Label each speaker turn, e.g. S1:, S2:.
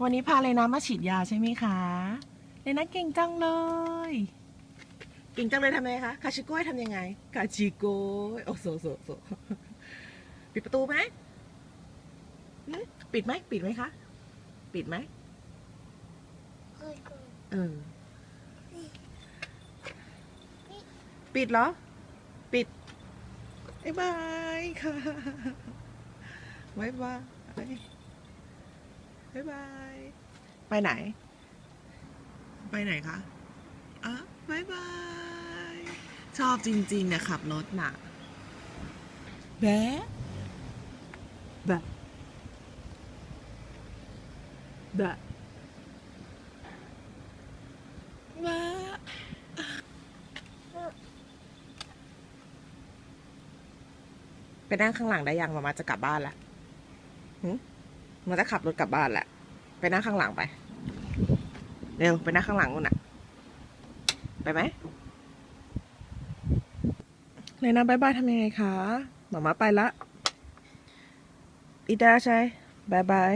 S1: วันนี้พาเลยนะมาฉีดยาใช่ไหมคะเลยนะเก่งจังเลย เก่งจังเลยทำไงคะคาชิโก้ยทำยังไงคาชิโก้ยโอ้โซโซโซปิดประตูไหมหึปิดไหมปิดไหมคะ ปิดไหมเออปิดเหรอ ปิดบ๊ายบายค่ะบ๊ายบาย บ๊ายบาย ไปไหน ไปไหนคะอะบ๊ายบาย ชอบจริงๆเนี่ยขับรถน่ะแบะแบะแบะแบะไปนั่งข้างหลังได้ยังมามาจะกลับบ้านแล้วหึ มันจะขับรถกลับบ้านแหละ ไปนั่งข้างหลังไป เร็ว ไปนั่งข้างหลังนู่นน่ะ ไปไหมเลยนะบายบายทำยังไงคะ หมามาไปละ อีดาใช่บายบาย